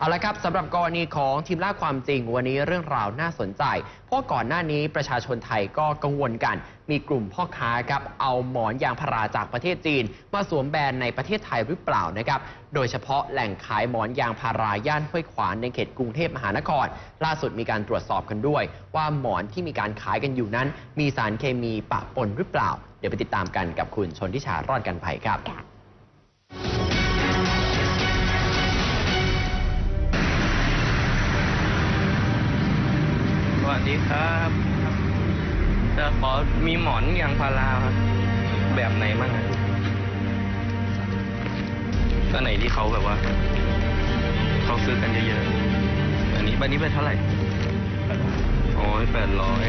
เอาละครับสำหรับกรณีของทีมล่าความจริงวันนี้เรื่องราวน่าสนใจ เพราะก่อนหน้านี้ประชาชนไทยก็กังวลกัน มีกลุ่มพ่อค้าครับเอาหมอนยางพาราจากประเทศจีน มาสวมแบรนด์ในประเทศไทยหรือเปล่านะครับโดยเฉพาะแหล่งขายหมอนยางพาราย่านห้วยขวางในเขตกรุงเทพมหานคร ล่าสุดมีการตรวจสอบกันด้วย ว่าหมอนที่มีการขายกันอยู่นั้น มีสารเคมีปะปนหรือเปล่า เดี๋ยวไปติดตามกันกับคุณชนทิชารอดกันภัยครับ ดีครับจะขอมีหมอนยางพาราครับ แบบไหนบ้างอะก็ไหนที่เขาแบบว่า เขาซื้อกันเยอะๆอันนี้บันนี้เป็นเท่าไหร่โอ้ยแปดร้อย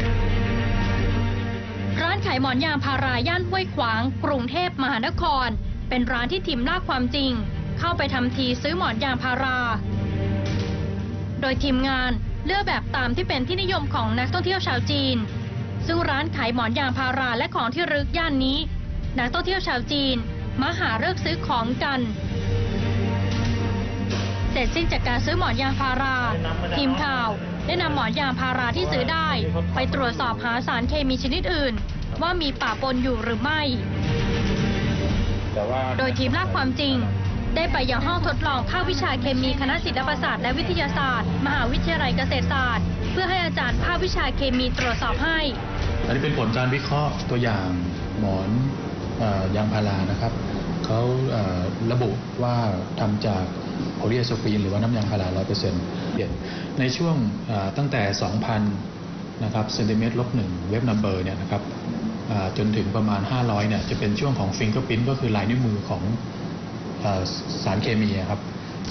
ร้านขายหมอนยางพาราย่านห้วยขวาง กรุงเทพมหานคร เป็นร้านที่ทีมล่าความจริง เข้าไปทำทีซื้อหมอนยางพารา โดยทีมงาน เลือกแบบตามที่เป็นที่นิยมของนักท่องเที่ยวชาวจีน ซึ่งร้านขายหมอนยางพาราและของที่ระลึกย่านนี้ นักท่องเที่ยวชาวจีนมาหาเลิกซื้อของกัน เสร็จสิ้นจากการซื้อหมอนยางพารา ทีมข่าวได้นำหมอนยางพาราที่ซื้อได้ ไปตรวจสอบหาสารเคมีชนิดอื่น ว่ามีป่าปนอยู่หรือไม่ โดยทีมล่าความจริง ได้ไปยังห้องทดลองภาควิชาเคมีคณะศิลปศาสตร์และวิทยาศาสตร์ มหาวิทยาลัยเกษตรศาสตร์ เพื่อให้อาจารย์ภาควิชาเคมีตรวจสอบให้ อันนี้เป็นผลการวิเคราะห์ตัวอย่างหมอนอยางพารานะครับเขาระบุว่าทำจากโพลีเอสโซฟีนหรือว่าน้ำยางพารา 100%ในช่วงเอ่อตั้งแต่ 2,000 นะครับเซนติเมตรลบหนึ่งเว็บนัมเบอร์เนี่ยนะครับจนถึงประมาณ 500 เนี่ยจะเป็นช่วงของฟิงเกอร์พิ้นก็คือลายนิ้วมือของ สารเคมีครับ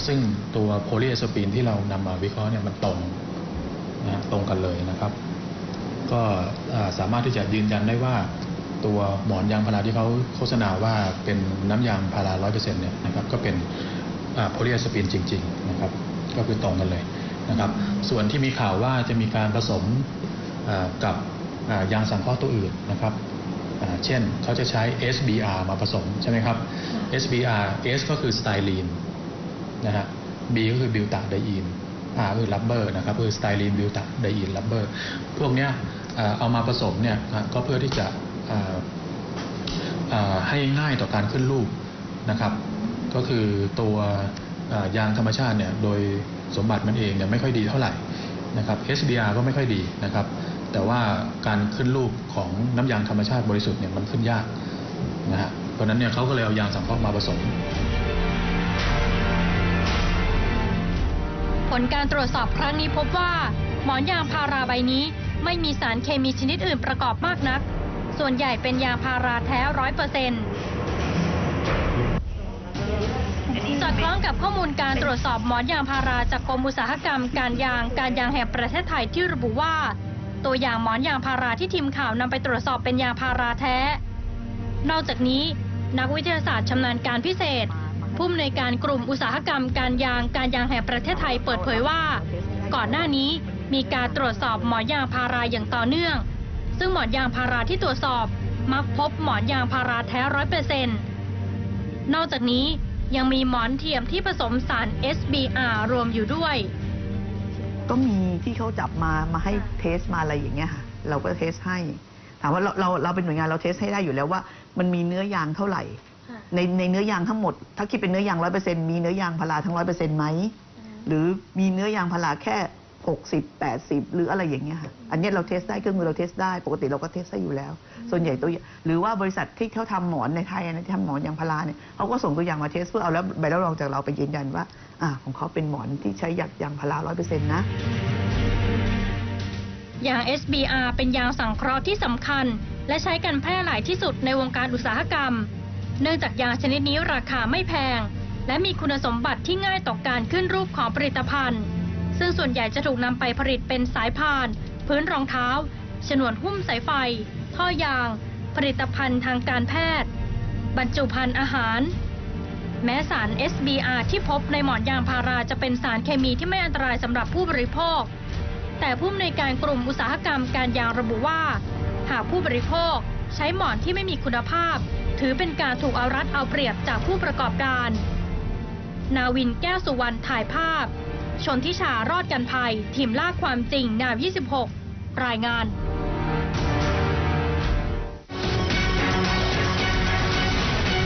ซึ่งตัวโพลีเอสโซฟีนที่เรานำมาวิเคราะห์เนี่ยมันตรงนะตรงกันเลยนะครับ ก็สามารถที่จะยืนยันได้ว่า ตัวหมอนยางพาราที่เขาโฆษณาว่าเป็นน้ำยางพาราร้อยเปอร์เซ็นต์เนี่ยนะครับก็เป็นโพลีเอสปีนจริงๆนะครับก็คือตรงกันเลยนะครับ ส่วนที่มีข่าวว่าจะมีการผสมกับยางสังเคราะห์ตัวอื่นนะครับ เช่นเขาจะใช้ SBR มาผสมใช่ไหมครับ SBR S ก็คือสไตรีนนะฮะ B ก็คือบิวตาไดอีน R ก็คือรับเบอร์นะครับคือสไตรีนบิวตาไดอีนรับเบอร์พวกเนี้ยเอ่อเอามาผสมเนี่ยอะก็เพื่อที่จะเอ่อเอ่อให้ง่ายต่อการขึ้นรูปนะครับ ก็คือตัวเอ่อยางธรรมชาติเนี่ยโดยสมบัติมันเองเนี่ยไม่ค่อยดีเท่าไหร่นะครับ HBR ก็ไม่ค่อยดีนะครับ แต่ว่าการขึ้นรูปของน้ำยางธรรมชาติบริสุทธิ์เนี่ยมันขึ้นยากนะฮะเพราะฉะนั้นเนี่ยเขาก็เลยเอายางสังเคราะห์มาผสมผลการตรวจสอบครั้งนี้พบว่า หมอนยางพาราใบนี้ไม่มีสารเคมีชนิดอื่นประกอบมากนัก ส่วนใหญ่เป็นยางพาราแท้ร้อยเปอร์เซ็นต์สอดคล้องกับข้อมูลการตรวจสอบหมอนยางพาราจากกรมอุตสาหกรรมการยางการยางแห่งประเทศไทยที่ระบุว่า ตัวอย่างหมอนยางพาราที่ทีมข่าวนำไปตรวจสอบเป็นยางพาราแท้ นอกจากนี้นักวิทยาศาสตร์ชำนาญการพิเศษ ผู้อำนวยการกลุ่มอุตสาหกรรมการยางการยางแห่งประเทศไทยเปิดเผยว่า ก่อนหน้านี้มีการตรวจสอบหมอนยางพาราอย่างต่อเนื่อง ซึ่งหมอนยางพาราที่ตรวจสอบมักพบหมอนยางพาราแท้ร้อยเปอร์เซ็นต์นอกจากนี้ยังมีหมอนเทียมที่ผสมสาร SBR รวมอยู่ด้วย ก็มีที่เขาจับมามาให้เทสมาอะไรอย่างเงี้ยค่ะเราก็เทสให้ถามว่าเราเราเราเป็นหน่วยงานเราเทสให้ได้อยู่แล้วว่า มันมีเนื้อยางเท่าไหร่ ในในเนื้อยางทั้งหมด ถ้าคิดเป็นเนื้อยางร้อยเปอร์เซ็นต์มีเนื้อยางพาราทั้งร้อยเปอร์เซ็นต์ไหมหรือมีเนื้อยางพาราแค่ หกสิบแปดสิบหรืออะไรอย่างเงี้ยค่ะ อันเนี้ยเราเทสได้เครื่องมือเราเทสได้ ปกติเราก็เทสได้อยู่แล้ว ส่วนใหญ่ตัวอย่างหรือว่าบริษัทที่เขาทำหมอนในไทยนะที่ทำหมอนยางพาราเนี่ยเขาก็ส่งตัวอย่างมาเทสเพื่อเอาแล้วใบรับรองจากเราไปยืนยันว่าอ่าของเขาเป็นหมอนที่ใช้ยางยางพาราร้อยเปอร์เซ็นต์นะ ยาง SBR เป็นยางสังเคราะห์ที่สำคัญ และใช้กันแพร่หลายที่สุดในวงการอุตสาหกรรม เนื่องจากยางชนิดนี้ราคาไม่แพง และมีคุณสมบัติที่ง่ายต่อการขึ้นรูปของผลิตภัณฑ์ ซึ่งส่วนใหญ่จะถูกนำไปผลิตเป็นสายพาน พื้นรองเท้า ฉนวนหุ้มสายไฟ ท่อยาง ผลิตภัณฑ์ทางการแพทย์ บรรจุภัณฑ์อาหาร แม้สาร SBR ที่พบในหมอนยางพาราจะเป็นสารเคมีที่ไม่อันตรายสำหรับผู้บริโภค แต่ผู้อำนวยการกลุ่มอุตสาหกรรมการยางระบุว่า หากผู้บริโภคใช้หมอนที่ไม่มีคุณภาพ ถือเป็นการถูกเอารัดเอาเปรียบจากผู้ประกอบการ นาวินแก้วสุวรรณถ่ายภาพ ชนทิชารอดกันภัยทีมลากความจริงนาว 26 รายงาน